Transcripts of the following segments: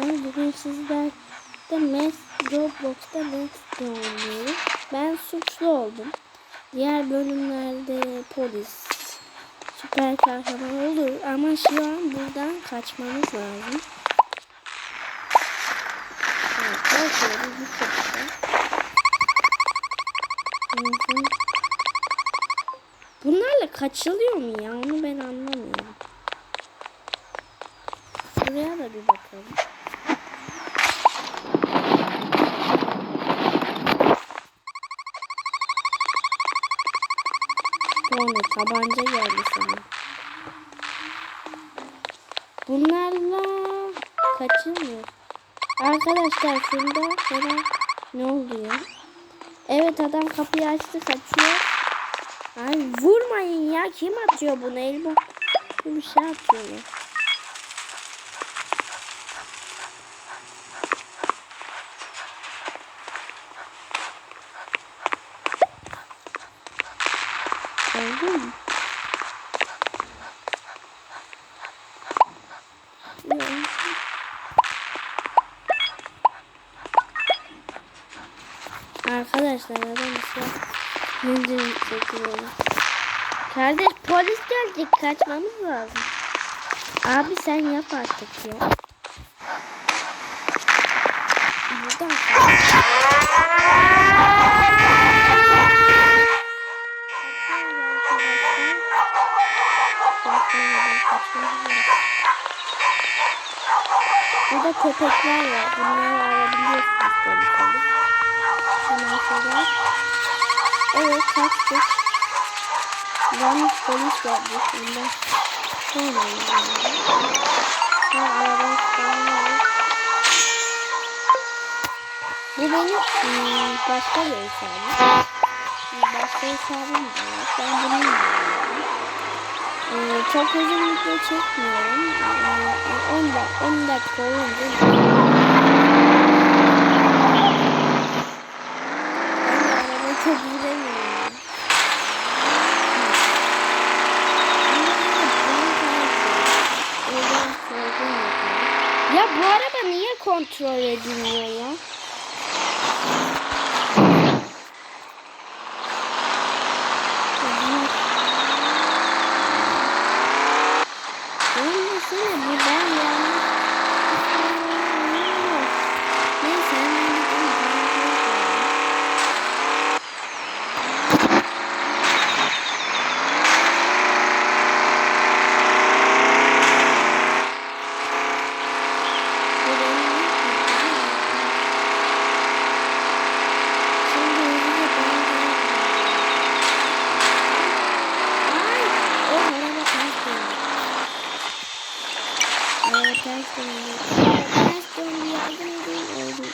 arkadaşlar. Bugün sizlerle Mes Roblox'ta Mes'te oynuyoruz. Ben suçlu oldum. Diğer bölümlerde polis, süper kahraman olur ama şu an buradan kaçmamız lazım. Evet. Hı hı. Bunlarla kaçılıyor mu ya? Onu ben anlamıyorum. Buraya da bir bakalım. Ne? Tabanca geldi sana. Bunlarla kaçılmıyor. Arkadaşlar şurada neden ne oluyor? Evet adam kapıyı açtı kaçıyor. Ay vurmayın ya. Kim atıyor bunu? Elma bir şey atıyor. Arkadaşlar adam işte Hıncını çekiyorum. Kardeş polis gelecek kaçmamız lazım. Abi sen yap artık ya. Buradan. Burada köpekler var. Bunları alabiliyorsunuz şöyle. Evet kaçtık. Yalnız polis geldi şimdi. Sonra Ha araba kullanıyoruz. Bu benim hmm, başka bir hesabım. Başka hesabım var. Ben bununla oynuyorum. Ee, çok uzun video çekmiyorum. Ee, 10 dakika, 10 dakika olunca already Döndü. Araba ters döndü.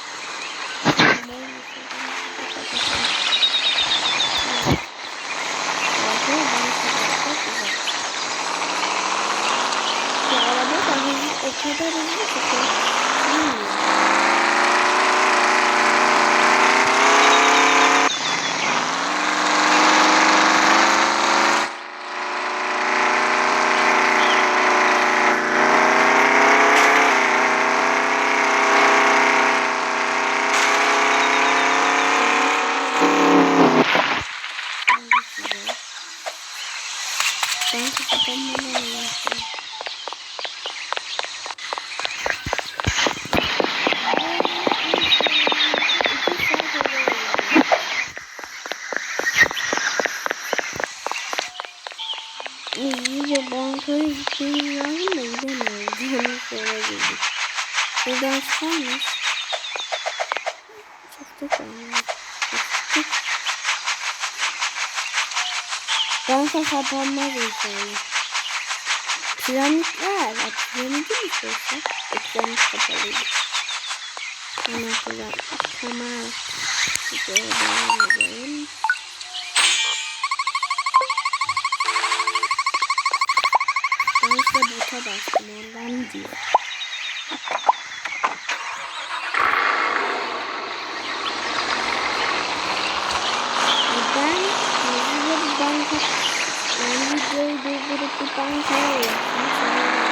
Yardım da hızlı, o kadar hızlı ki. Bilmiyorum. Ben kapatamam Allah'ım. İyice bankaya gitmem lazım da gidemiyoruz. Hemen sonra girdik. Buradan çıkar mıyız? Çıktık ama. Çıktık. Banka kapanmaz inşallah. Piramitler. Piramidi mi sorsak? E, piramit kapalıydı. Hemen şuradan. Tamam. Şöyle işte bota bastım ondan diye. Ben hızlıca bir banka ben videoyu durdurup bir bankaya yaptım.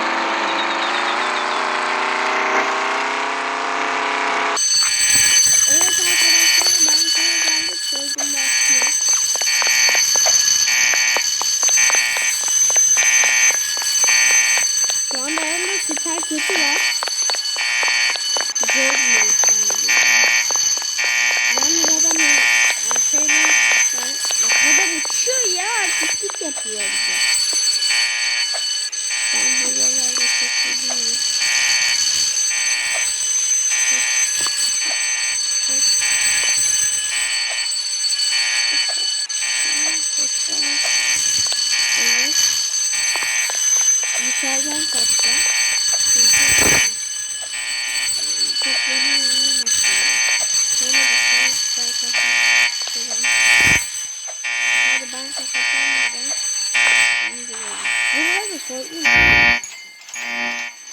Soyayım.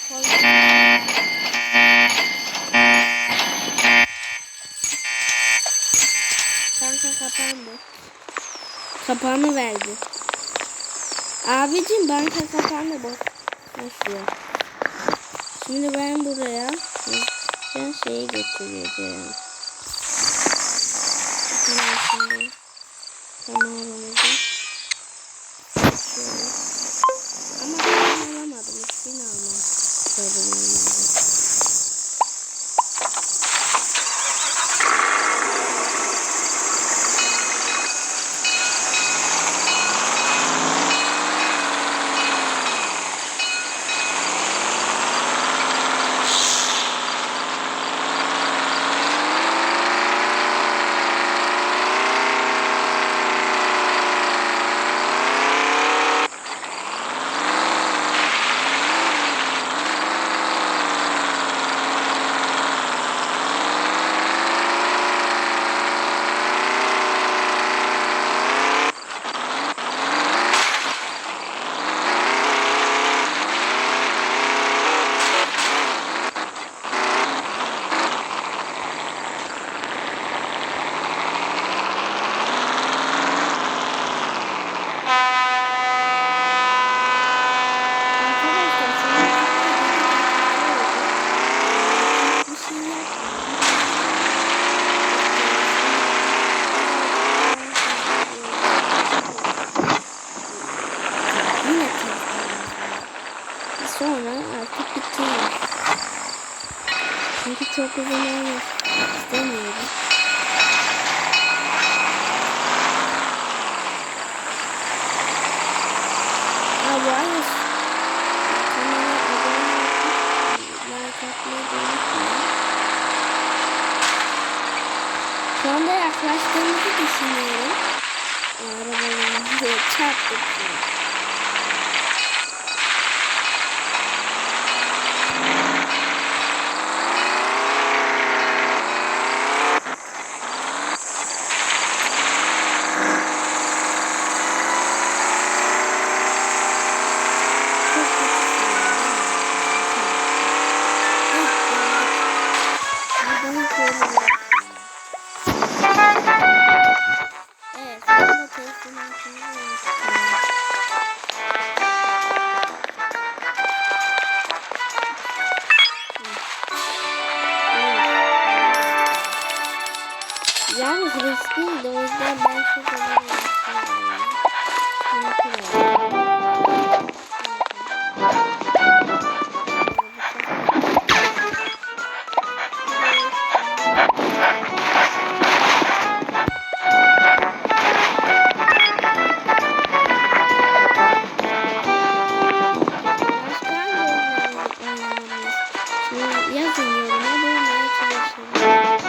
Soyayım. Banka kapandı. Kapağını verdi. Abicim banka kapandı. Boş ver. Şimdi ben buraya ben şeyi getireceğim. Hemen 在这里。Sonra artık bitiyor. Çünkü çok uzun olmak istemiyorum. Ha bu arada kanala abone olup like atmayı unutmayın. Şu anda yaklaştığımızı düşünüyorum. Arabalarımızı çarptık. 不能停止 yazın yoruma bulmaya çalışırım.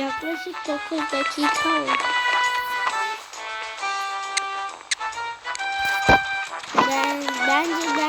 Yaklaşık 9 dakika oldu. Ben bence